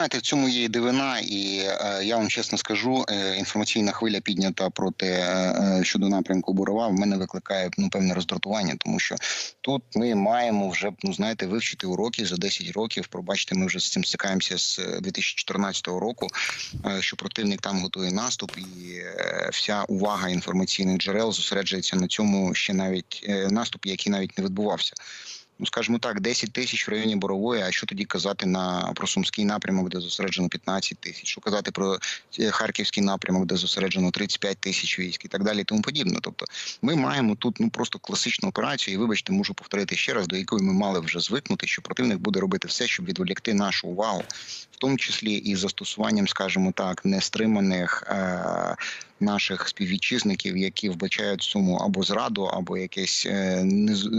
Знаєте, в цьому є дивина, і е, я вам чесно скажу, е, інформаційна хвиля піднята проти е, щодо напрямку Бурова. В мене викликає ну певне роздратування, тому що тут ми маємо вже ну знаєте, вивчити уроки за 10 років. Пробачте, ми вже з цим стикаємося з 2014 року. е, Що противник там готує наступ, і е, вся увага інформаційних джерел зосереджується на цьому ще навіть е, наступі, який навіть не відбувався ну скажімо так, 10 тисяч в районі Борової. А що тоді казати на про сумський напрямок, де зосереджено 15 тисяч? Що казати про е, харківський напрямок, де зосереджено 35 тисяч військ і так далі, і тому подібне. Тобто, ми маємо тут ну просто класичну операцію, і вибачте, можу повторити ще раз, до якої ми мали вже звикнути, що противник буде робити все, щоб відволікти нашу увагу, тому числі і застосуванням, скажімо так, нестриманих. Е- Наших співвітчизників, які вбачають суму або зраду, або якесь е,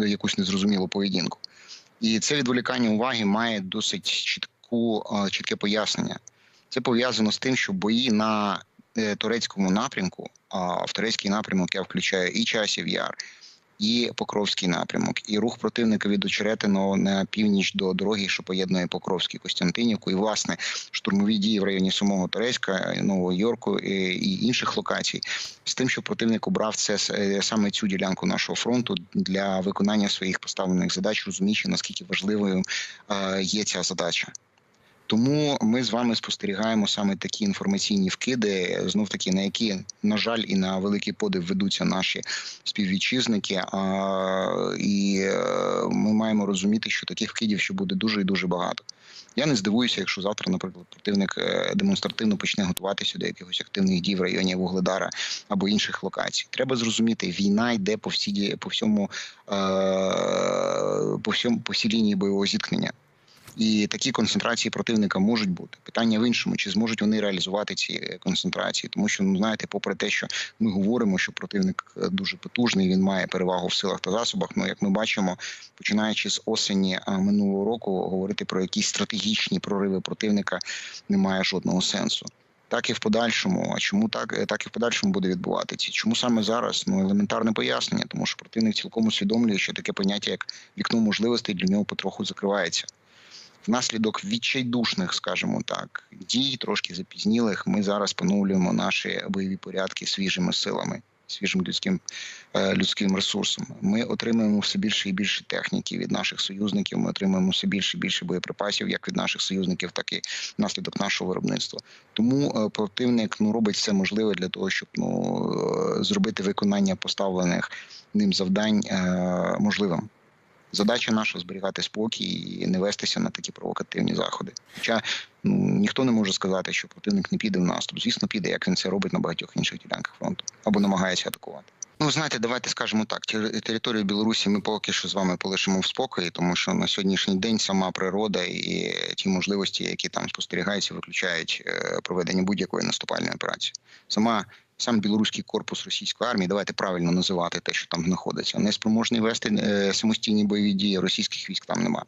якусь незрозумілу поведінку, і це відволікання уваги має досить чітку е, чітке пояснення. Це пов'язано з тим, що бої на турецькому напрямку, а в турецький напрямок я включаю і часів яр і Покровський напрямок, і рух противника від Очеретиного на північ до дороги, що поєднує Покровський Костянтинівку, і власне штурмові дії в районі самого Турецька, Нового Йорку і інших локацій, з тим, що противник обрав це е, саме цю ділянку нашого фронту для виконання своїх поставлених задач, розуміючи наскільки важливою е, є ця задача. Тому ми з вами спостерігаємо саме такі інформаційні вкиди, знов таки на які на жаль і на великий подив ведуться наші співвітчизники. А, І е, ми маємо розуміти, що таких вкидів ще буде дуже і дуже багато. Я не здивуюся, якщо завтра, наприклад, противник е, демонстративно почне готуватися до якихось активних дій в районі Вугледара або інших локацій. Треба зрозуміти, війна йде по всі по всьому е, по всьому по всій лінії бойового зіткнення. І такі концентрації противника можуть бути. Питання в іншому, чи зможуть вони реалізувати ці е, концентрації, тому що ну знаєте, попри те, що ми говоримо, що противник е, дуже потужний, він має перевагу в силах та засобах. Ну як ми бачимо, починаючи з осені е, минулого року, говорити про якісь стратегічні прориви противника немає жодного сенсу. Так і в подальшому. А чому так так і в подальшому буде відбуватися? Чому саме зараз? Ну елементарне пояснення, тому що противник цілком усвідомлює, що таке поняття як вікно можливостей для нього потроху закривається внаслідок відчайдушних, скажімо так, дій трошки запізнілих. Ми зараз поновлюємо наші бойові порядки свіжими силами. Свіжим людським е, людським ресурсом ми отримуємо все більше і більше техніки від наших союзників. Ми отримуємо все більше і більше боєприпасів, як від наших союзників, так і внаслідок нашого виробництва. Тому е, противник ну робить все можливе для того, щоб ну е, зробити виконання поставлених ним завдань можливим. Задача наша зберігати спокій і не вестися на такі провокативні заходи. Хоча ну ніхто не може сказати, що противник не піде в наступ. Звісно, піде, як він це робить на багатьох інших ділянках фронту або намагається атакувати. Ну, знаєте, давайте скажемо так: територію Білорусі ми поки що з вами полишимо в спокої, тому що на сьогоднішній день сама природа і ті можливості, які там спостерігаються, виключають е, проведення будь-якої наступальної операції. Сама сам білоруський корпус російської армії, давайте правильно називати те, що там знаходиться, не спроможний вести е, самостійні бойові дії. Російських військ там немає.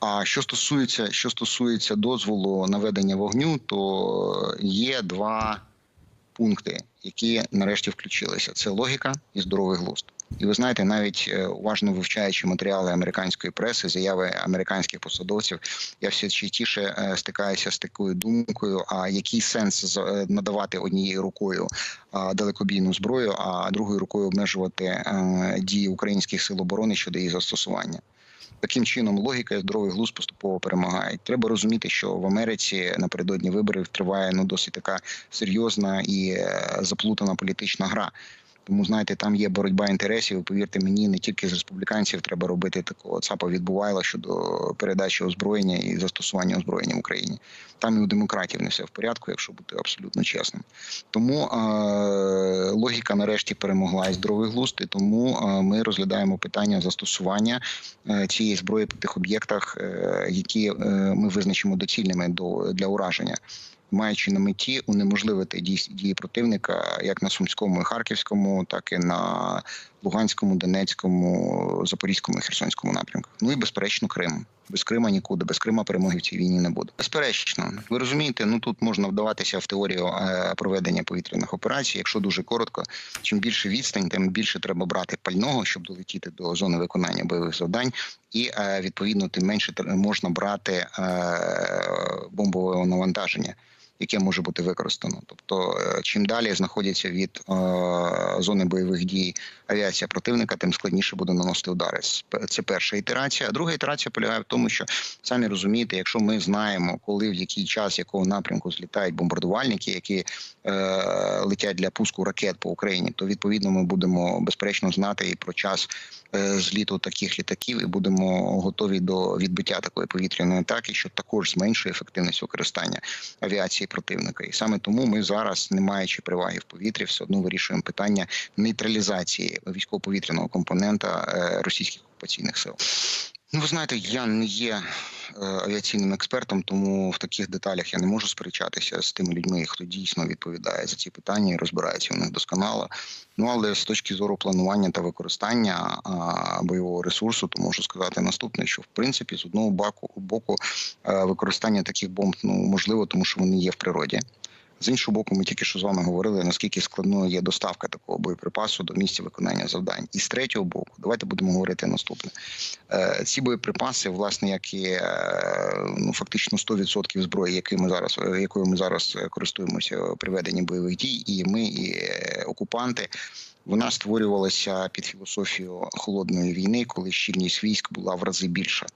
А що стосується, що стосується дозволу на ведення вогню, то є два пункти, які нарешті включилися: це логіка і здоровий глузд. І ви знаєте, навіть е, уважно вивчаючи матеріали американської преси, заяви американських посадовців, я все частіше е, стикаюся з такою думкою: а який сенс е, надавати однією рукою далекобійну зброю, а другою рукою обмежувати дії українських сил оборони щодо її застосування? Таким чином логіка і здоровий глузд поступово перемагають. Треба розуміти, що в Америці напередодні виборів триває ну досить така серйозна і заплутана політична гра. Тому знаєте, там є боротьба інтересів. Повірте мені, не тільки з республіканців треба робити такого ЦАПа відбувайла щодо передачі озброєння і застосування озброєння в Україні. Там і у демократів не все в порядку, якщо бути абсолютно чесним. Тому е, логіка нарешті перемогла і здоровий глузд, і тому е ми розглядаємо питання застосування е цієї зброї по тих об'єктах, е які е ми визначимо доцільними до для ураження маючи на меті унеможливити дії противника як на сумському і харківському, так і на Луганському, Донецькому, Запорізькому і Херсонському напрямках. Ну і безперечно, Крим. Без Крима нікуди, без Крима перемоги в цій війні не буде. Безперечно, ви розумієте, ну тут можна вдаватися в теорію е, проведення повітряних операцій. Якщо дуже коротко, чим більше відстань, тим більше треба брати пального, щоб долетіти до зони виконання бойових завдань, і е, відповідно тим менше можна брати е, бомбового навантаження. Яке може бути використано, тобто е, чим далі знаходяться від е, зони бойових дій авіація противника, тим складніше буде наносити удари. Це перша ітерація. Друга ітерація полягає в тому, що самі розумієте, якщо ми знаємо, коли в який час якого напрямку злітають бомбардувальники, які е, летять для пуску ракет по Україні, то відповідно ми будемо безперечно знати і про час зліту таких літаків, і будемо готові до відбиття такої повітряної атаки, що також зменшує ефективність використання авіації противника. І саме тому ми зараз, не маючи переваги в повітрі, все одно вирішуємо питання нейтралізації військово-повітряного компонента е, російських окупаційних сил. Ну, ви знаєте, я не є авіаційним експертом, тому в таких деталях я не можу сперечатися з тими людьми, хто дійсно відповідає за ці питання і розбирається в них досконало. Ну але з точки зору планування та використання бойового ресурсу, то можу сказати наступне: що в принципі з одного боку боку е, використання таких бомб ну можливо, тому що вони є в природі. З іншого боку, ми тільки що з вами говорили, наскільки складною є доставка такого боєприпасу до місця виконання завдань. І з третього боку, давайте будемо говорити наступне. Е, Ці боєприпаси, власне, як і е, ну фактично 100% зброї, якою ми зараз е, якою ми зараз користуємося при веденні бойових дій, і ми, і окупанти. Вона створювалася під філософію холодної війни, коли щільність військ була в рази більша.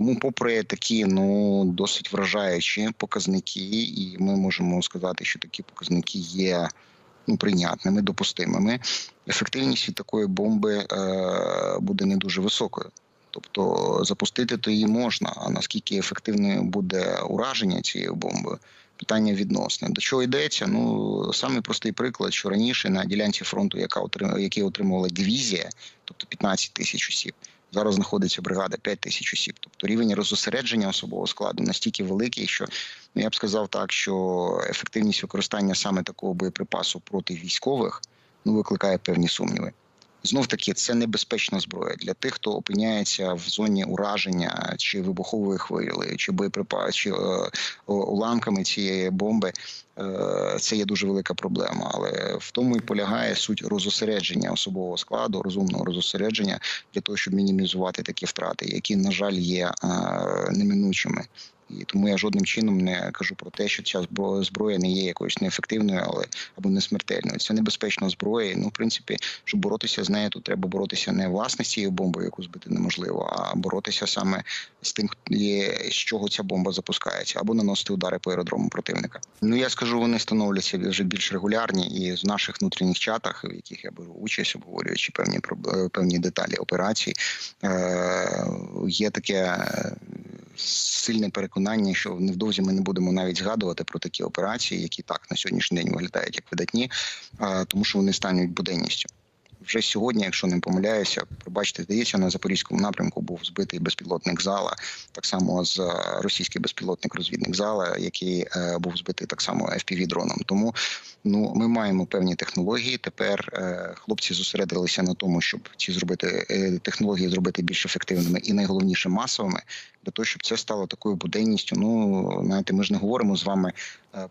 Тому, попри такі ну досить вражаючі показники, і ми можемо сказати, що такі показники є ну прийнятними, допустимими. Ефективність від такої бомби е, буде не дуже високою. Тобто запустити то її можна. А наскільки ефективною буде ураження цією бомбою? Питання відносне. До чого йдеться? Ну самий простий приклад, що раніше на ділянці фронту, яка отримала, які отримувала дивізія, тобто 15 тисяч осіб, зараз знаходиться бригада 5 тисяч осіб. Тобто рівень розосередження особового складу настільки великий, що ну, я б сказав так, що ефективність використання саме такого боєприпасу проти військових ну викликає певні сумніви. Знов таки, це небезпечна зброя для тих, хто опиняється в зоні ураження чи вибухової хвилі, чи боєприпас, чи е, уламками цієї бомби. Е, це є дуже велика проблема, але в тому і полягає суть розосередження особового складу, розумного розосередження для того, щоб мінімізувати такі втрати, які на жаль є е, неминучими. І тому я жодним чином не кажу про те, що ця зброя не є якоюсь неефективною, але або не смертельною. Це небезпечна зброя. і, Ну, в принципі, щоб боротися з нею, то треба боротися не власне з цією бомбою, яку збити неможливо, а боротися саме з тим, з чого ця бомба запускається, або наносити удари по аеродрому противника. Ну я скажу, вони становляться вже більш регулярні, і в наших внутрішніх чатах, в яких я беру участь, обговорюючи певні певні деталі операцій, е- є таке. Сильне переконання, що невдовзі ми не будемо навіть згадувати про такі операції, які так на сьогоднішній день виглядають як видатні, тому що вони стануть буденністю. Вже сьогодні, якщо не помиляюся, пробачте, здається, на запорізькому напрямку був збитий безпілотник зала, так само з е, російський безпілотник розвідник зала, який е, був збитий так само fpv дроном. Тому ну ми маємо певні технології. Тепер е, хлопці зосередилися на тому, щоб ці зробити технології зробити більш ефективними і найголовніше масовими, для того, щоб це стало такою буденністю. Ну знаєте, ми ж не говоримо з вами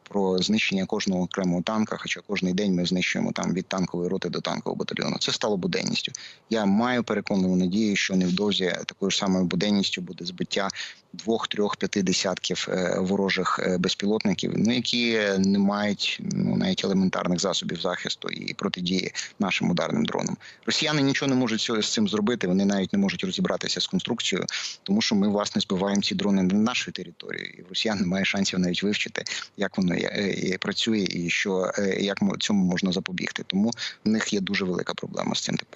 про знищення кожного окремого танка, хоча кожний день ми знищуємо там від танкової роти до танкового батальйону. Це стало буденністю. Я маю переконану надію, що невдовзі такою ж самою буденністю буде збиття двох, трьох, п'яти десятків е, ворожих е, безпілотників, ну які не мають ну навіть елементарних засобів захисту і протидії нашим ударним дронам. Росіяни нічого не можуть з цим зробити. Вони навіть не можуть розібратися з конструкцією, тому що ми власне збиваємо ці дрони на нашої території, і в росіян немає шансів навіть вивчити, як воно е, працює, і що як цьому можна запобігти. Тому в них є дуже велика проблема з цим тепер.